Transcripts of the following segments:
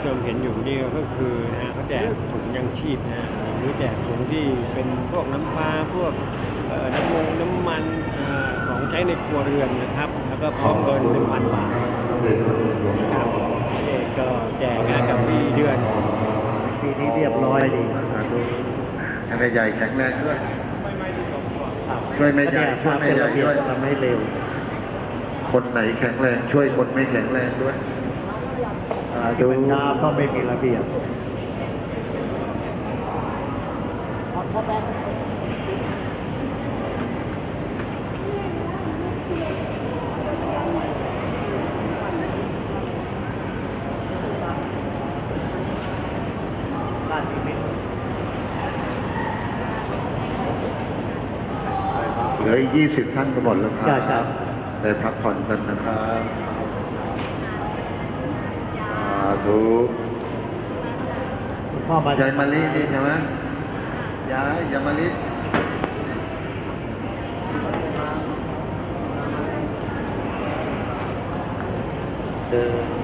ผู้ชมเห็นอยู่นี่ก็คือนะฮะเขาแจกถุงยังชีพนะฮะหรือแจกถุงที่เป็นพวกน้ำปลาพวกเอ่อน้ำมันน้ำมันเอ่อของใช้ในครัวเรือนนะครับ แล้วก็พร้อมเงินหนึ่งพันบาทนะครับเอกก็แจกงานกับพี่เดือนปีนี้เรียบร้อยดีสาธุให้แม่ใหญ่แข็งแรงด้วยช่วยแม่ใหญ่ช่วยแม่เป็นใหญ่ระเบียบด้วยทำให้เร็ว คนไหนแข็งแรง ช่วยคนไม่แข็งแรงด้วย อ่าดูช้าเพราะไม่มีระเบียบเหลืออีกยี่สิบท่านก็หมดแล้วครัจ้าจ้าไปพักผ่อนกันนะครับสา ธุคุณพ่อมายายมาลีนี่ใช่ไหมยายยายมาลีเดิน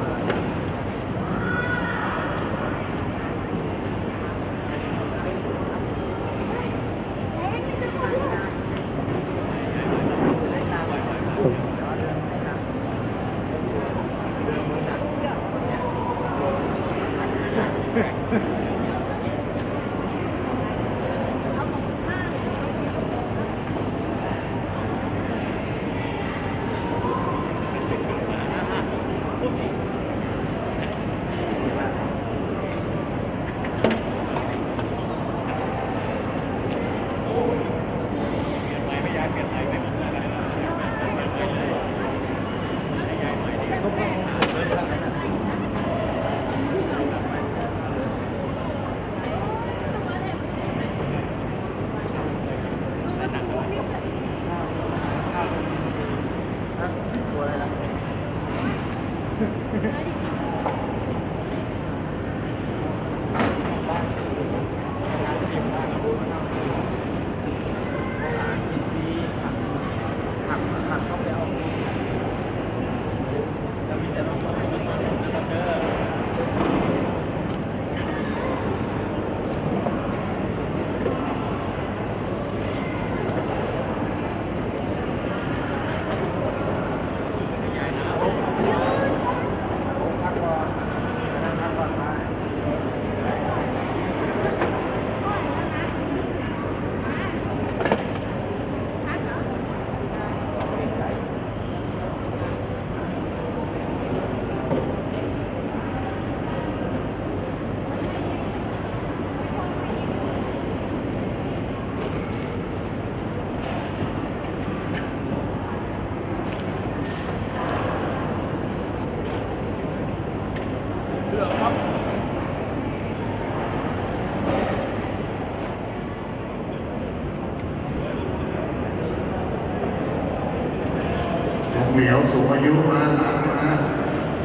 อายุมาหลานมา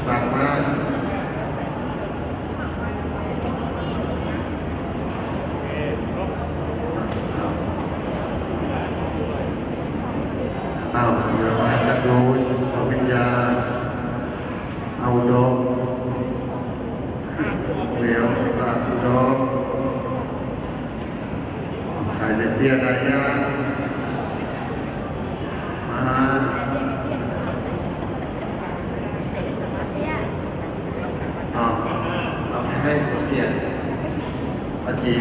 สั่งมาอ้าวเดี๋ยวมาจะดูเอาวิญญาณเอาดอกเหลียวตาดอกใครเป็นเพียรอะไรยะมา อ่าเราไม่ให้สมเกียรติปฏิบัตินะผม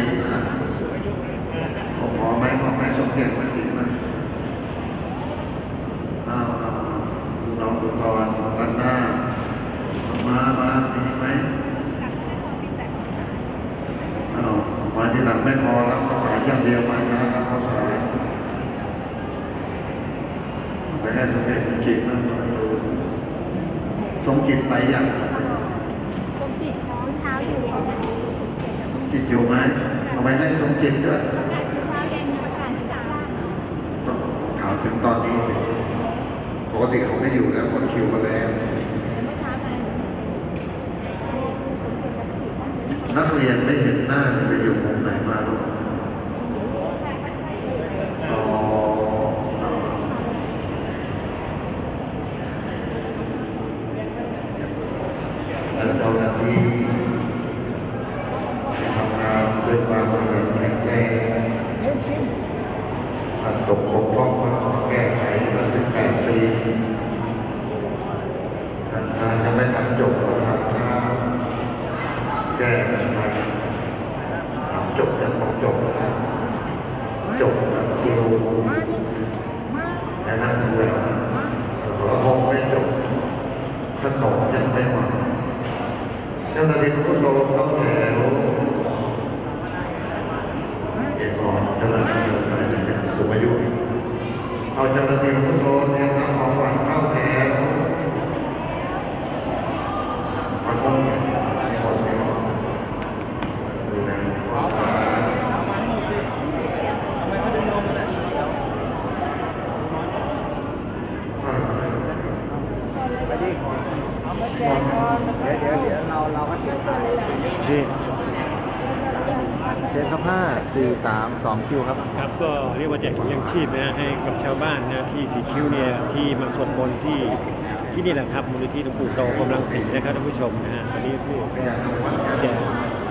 ขอไหมขอไหมสมเกียรติปฏิบัติอ้าวอ้าวอ้าวน้องสุนรด้านหน้ามามามีไหมอ้าวมาที่หลังไม่พอรับภาษาอย่างเดียวมานะรับภาษาไปให้สมเด็จจิตนั่นสมจิตไปยังปกติของเช้าอยู่ค่ะจิตอยู่ไหม เอาไปให้สมจิตด้วยเช้าเย็นประกาศที่สามต้องถามถึงตอนนี้ปกติเขาไม่อยู่แล้วคนคิวมาแล้วเมื่อเช้ามานักเรียนไม่เห็นหน้าไปอยู่มุมไหนมาลูกอ๋อแล้วตอนนี้ ตกบกพร่องมาขอแก้ไขมาสิบแปดปีทางจะไม่ทำจบนะครับถ้าแก้กันไปทำจบจะต้องจบนะครับจบแบบ คิวแต่นั่นคือสรพงไม่จบขนมยังเป็นาเจ้าหน้าที่ทุกคนต้องแถว เอกก่อนเจ้าหน้าที่อะไรเนี่ยสูงอายุเอาเจ้าหน้าที่ทุกคนเนี่ยทำของหวานเข้าแถวมาคงหมดแล้วดูนะความหวานอ่า ไปดิเอาไม่แจกก่อนเดี๋ยวเดี๋ยว เดี๋ยวเราเราก็เชิญไปดิเชิญครับห้าสี่สามสองคิวครับ ครับก็เรียกว่าแจกถุงยังชีพนะให้กับชาวบ้านนะที่สีคิ้วเนี่ยที่มาสวดมนต์ที่ที่นี่แหละครับมูลนิธิหลวงปู่โตกำลังศรีนะครับท่านผู้ชมนะฮะตอนนี้ผู้แจก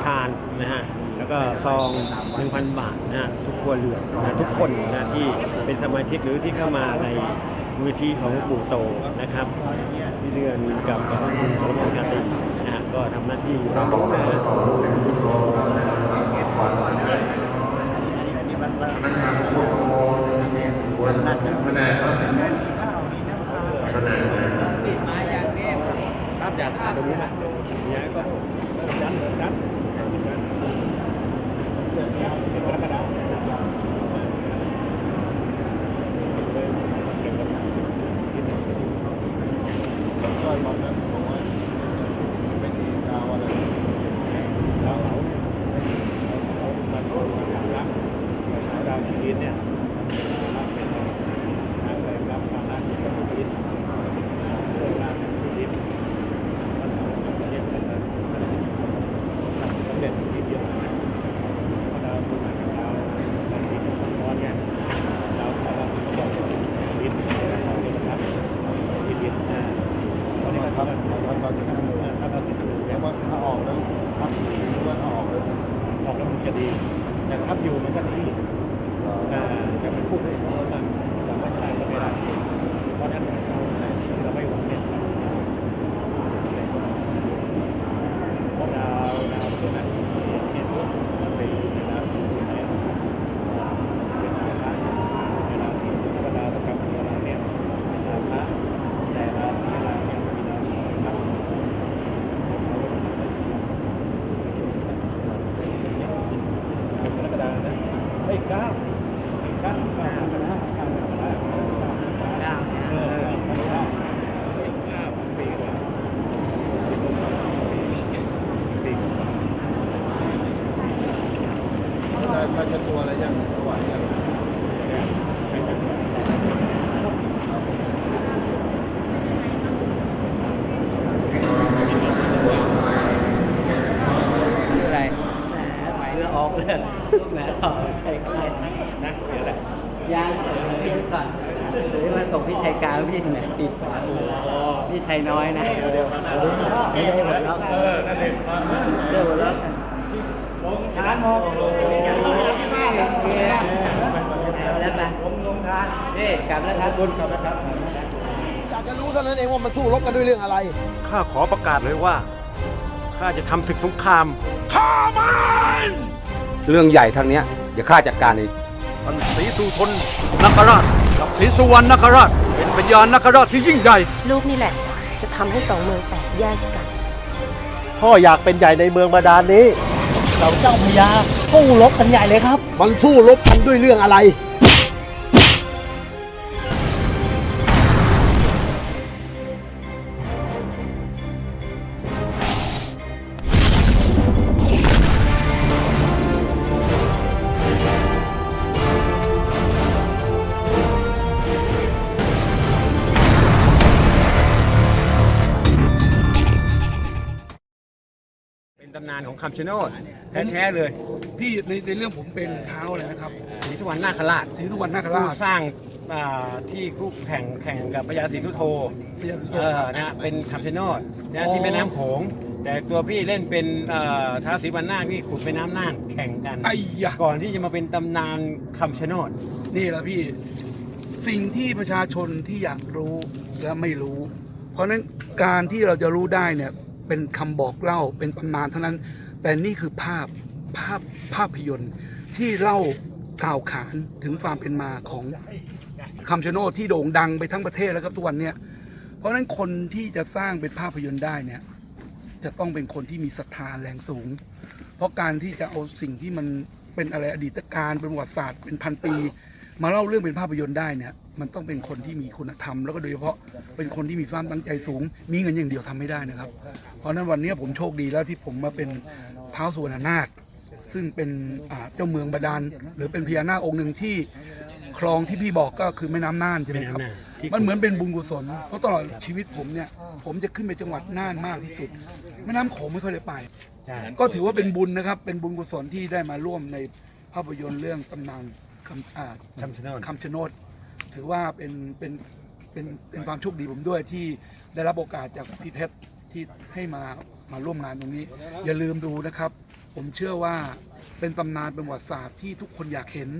ทานนะฮะแล้วก็ซอง 1,000 บาทนะฮะทุกครัวเรือนนะทุกคนนะที่เป็นสมาชิกหรือที่เข้ามาในมูลนิธิของหลวงปู่โตนะครับที่เดือนกับพระคุณสมเด็จพรตีนะฮ ก็ทำหน้าที่นะฮะพนักงานทุกคนจะมีส่วนแผนกครับแผนกเลยครับครับอยากตรงนี้นะอยากก็ยันยัน ดาวชีวิตเนี่ยรับเป็นทางเลยรับความรักที่เป็นชีวิตเรื่องราวชีวิตเรียนกันนะสำเร็จทีเดียวนะเพราะดาวดวงดาวดาวที่ร้อนเนี่ยดาวดาวที่บอกชีวิตของเรื่องรับชีวิตนะตอนนี้ก็ทำกันทำเราสิทธิ์ทำเราสิทธิ์แล้วว่าถ้าออกแล้วพักหรือว่าถ้าออกแล้วออ กแล้วมันจะดีแต่ถ้าอยู่มันก็ดีอ่จะเป็นผู้ให้เราบ้างสามารถใช้ก็ไม่ได้เพราะนั้นเราไม่หวังเนี่ยเพราะดาเราวตัวนั้นเป็นดาวที่ไหนเป็นเวลาเวลาที่ธรรมดาต้องกับเวลาเนี่ยดาวพระแต่ราศีอะไรเนี่ยมีดาวที่กับเป็นกรกฎานะไอ้เก้า ครับครับครับครับครับเออครับครับปีกว่าปีกว่า ราจะตัวอะไรยังตัวยังชื่ออะไรแหมไหมเรือออกเลยแหมออกใช่ใครนะเดี๋ยวแหละยังเดี๋ยวพี่ก่อนหรือมาส่งพี่ชัยกลางพี่ไหนติดพี่ชัยน้อยนะเดี๋ยวไม่ได้หมดแล้วเออนั่นเองเดี๋ยวหมดแล้วทานหมอ้โห แล้วไปผมลงทานนี่กลับแล้วครับคุณกลับแล้วครับอยากจะรู้เท่านั้นเองว่ามันสู้รบกันด้วยเรื่องอะไร ข้าขอประกาศเลยว่า ข้าจะทำศึกสงครามเรื่องใหญ่ทางเนี้ยเดี๋ยวข้าจัดการเองท่านศรีสุทนนคราชกับศรีสุวรรณนคราช เป็นพญานนคราชที่ยิ่งใหญ่ ลูกนี่แหละ จะทำให้สองเมืองแตกแยกกัน พ่ออยากเป็นใหญ่ในเมืองบาดาลนี้ เราเจ้าพญาสู้รบกันใหญ่เลยครับ มันสู้รบกันด้วยเรื่องอะไรานของคำชะโนดแท้ๆเลยพี่ในในเรื่องผมเป็นเท้าเลยนะครับศรีสุวรรณนาคราชศรีสุวรรณนคผู้ราชสร้างอ่าที่คู่แข่งแข่งกับพญาศรีทุโทพญาศรีทุโธ เออนะเป็นคำชะโนดนะอ๋อที่แม่น้ำโขงแต่ตัวพี่เล่นเป็นเอ่อท้าวศรีวรรณนาคนี่ขุดแม่น้ำน่านแข่งกัน ไอ้ยะ ก่อนที่จะมาเป็นตำนานคำชะโนด นี่แหละพี่สิ่งที่ประชาชนที่อยากรู้และไม่รู้ เพราะฉะนั้นการที่เราจะรู้ได้เนี่ย เป็นคำบอกเล่าเป็นตำนานเท่านั้น แต่นี่คือภาพภาพภาพยนตร์ที่เล่ากล่าวขานถึงความเป็นมาของคำชะโนดที่โด่งดังไปทั้งประเทศแล้วครับทุกวันเนี่ยเพราะฉะนั้นคนที่จะสร้างเป็นภาพยนตร์ได้เนี่ยจะต้องเป็นคนที่มีศรัทธาแรงสูง เพราะการที่จะเอาสิ่งที่มันเป็นอะไรอดีตการเป็นประวัติศาสตร์เป็นพันปี มาเล่าเรื่องเป็นภาพยนตร์ได้เนี่ย มันต้องเป็นคนที่มีคุณธรรมแล้วก็โดยเฉพาะเป็นคนที่มีความตั้งใจสูง มีเงินอย่างเดียวทำไม่ได้นะครับ เพราะฉะนั้นวันนี้ผมโชคดีแล้วที่ผมมาเป็นเท้าวสุวรรณนาคซึ่งเป็นอ่าเจ้าเมืองบาดาลหรือเป็นพญานาคองค์หนึ่งที่คลองที่พี่บอกก็คือแม่น้ำน่านใช่ไหมครับแม่น้ำน่านที่มันเหมือนเป็นบุญกุศล เพราะตลอดชีวิตผมเนี่ย ผมจะขึ้นไปจังหวัดน่านมากที่สุด แม่น้ำโขงไม่ค่อยได้ไปใช่ก็ถือว่าเป็นบุญนะครับ เป็นบุญกุศลที่ได้มาร่วมในภาพยนตร์เรื่องตำนานคำอ่าคำชะโนดคำชะโนด ถือว่าเป็นเป็นเป็นเป็นความโชคดีผมด้วยที่ได้รับโอกาสจากพี่เพชรที่ให้มามาร่วมงานตรงนี้ อย่าลืมดูนะครับ ผมเชื่อว่าเป็นตำนานเป็นประวัติศาสตร์ที่ทุกคนอยากเห็น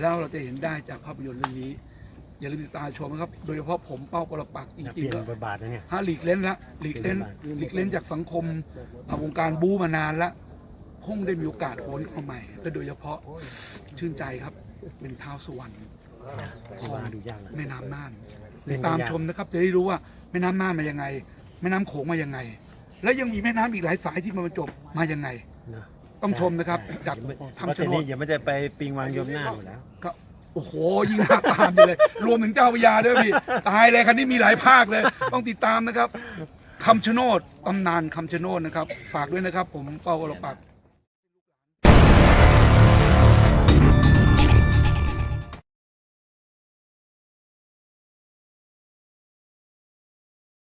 แล้วเราจะเห็นได้จากภาพยนตร์เรื่องนี้ อย่าลืมติดตามชมนะครับ โดยเฉพาะผมเป้าปรปักษ์จเปริลี่งยนๆก็บทบาทนะเนี่ย ถ้าหลีกเล่นละหลีกเล่นหลีกเล่นจากสังคมอ่าวงการบู๊มานานละคงได้มีโอกาสโหนเข้ามาใหม่และโดยเฉพาะชื่นใจครับเป็นเท้าวสวรรค์ ของมาดูยากนะแม่น้ำน่านเล่ตินดได้ยากตามชมนะครับ จะได้รู้ว่าแม่น้ำน่านมายังไง แม่น้ำโขงมายังไง และยังมีแม่น้ำอีกหลายสายที่มาบรรจบมายังไง นะต้องชมนะครับ จากเพราะทำทีชะโนนี้ดเดี๋ยวมันจะไปปิงวางยมหน้าหมดแล้ว ก็โอ้โหยิ่งน่าตามไปเลย รวมถึงเจ้าพระยาด้วยพี่ ตายเลยคันนี้มีหลายภาคเลย ต้องติดตามนะครับคำชะโนดตำนานคำชะโนดนะครับ ฝากด้วยนะครับ ผมเป้าวรปักษ์